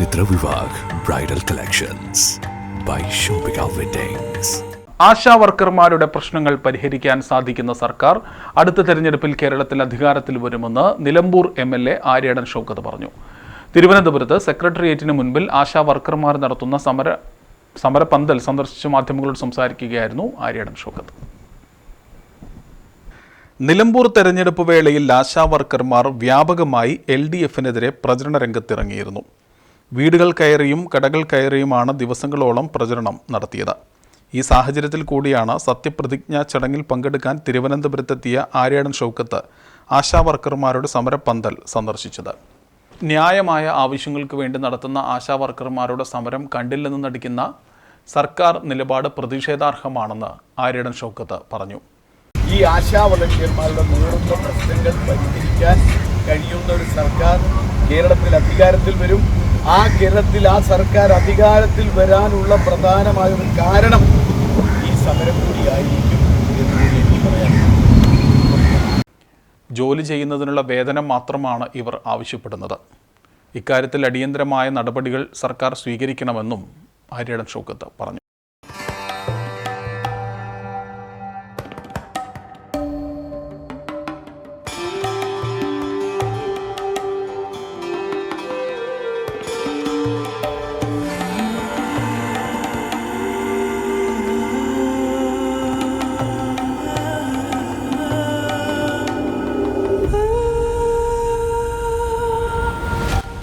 ചരിത്ര Vivah bridal collections by Shopika weddings ASHA വർക്കർമാരുടെ പ്രശ്നങ്ങൾ പരിഹരിക്കാൻ സാധിക്കുന്ന സർക്കാർ അടുത്ത തെരഞ്ഞെടുപ്പിൽ കേരളത്തിൽ അധികാരത്തിൽ വരുമെന്ന് Nilambur M L A Aryadan Shoukath പറഞ്ഞു. തിരുവനന്തപുരത്ത് സെക്രട്ടേറിയറ്റിന് മുൻപിൽ ആശാ വർക്കർമാർ നടത്തുന്ന സമര സമരപന്തൽ സന്ദർശിച്ച് മാധ്യമങ്ങളോട് സംസാരിക്കുകയായിരുന്നു ആര്യാടൻ ഷൗക്കത്ത് നിലമ്പൂർ തെരഞ്ഞെടുപ്പ് വേളയിൽ ആശാ വർക്കർമാർ വ്യാപകമായി എൽ ഡി എഫിനെതിരെ പ്രചരണ രംഗത്തിറങ്ങിയിരുന്നു. വീടുകൾ കയറിയും കടകൾ കയറിയുമാണ് ദിവസങ്ങളോളം പ്രചരണം നടത്തിയത്. ഈ സാഹചര്യത്തിൽ കൂടിയാണ് സത്യപ്രതിജ്ഞാ ചടങ്ങിൽ പങ്കെടുക്കാൻ തിരുവനന്തപുരത്തെത്തിയ ആര്യാടൻ ഷൗക്കത്ത് ആശാവർക്കർമാരുടെ സമരപ്പന്തൽ സന്ദർശിച്ചത്. ന്യായമായ ആവശ്യങ്ങൾക്ക് വേണ്ടി നടത്തുന്ന ആശാവർക്കർമാരുടെ സമരം കണ്ടില്ലെന്ന് നടിക്കുന്ന സർക്കാർ നിലപാട് പ്രതിഷേധാർഹമാണെന്ന് ആര്യാടൻ ഷൗക്കത്ത് പറഞ്ഞു. ഈ ആശാ വളണ്ടിയർമാരുടെ നൂറുന്ന പ്രശ്നങ്ങൾ പരിഹരിക്കാൻ കഴിയുന്ന ഒരു സർക്കാർ കേരളത്തിൽ അധികാരത്തിൽ വരും. ആ കേരളത്തിൽ ആ സർക്കാർ അധികാരത്തിൽ വരാനുള്ള പ്രധാനമായ ഒരു കാരണം ഈ സമരം കൂടിയായിരിക്കും ജോലി ചെയ്യുന്നതിനുള്ള വേതനം മാത്രമാണ് ഇവർ ആവശ്യപ്പെടുന്നത്. ഇക്കാര്യത്തിൽ അടിയന്തരമായ നടപടികൾ സർക്കാർ സ്വീകരിക്കണമെന്നും ആര്യടൻ ഷോക്കത്ത് പറഞ്ഞു.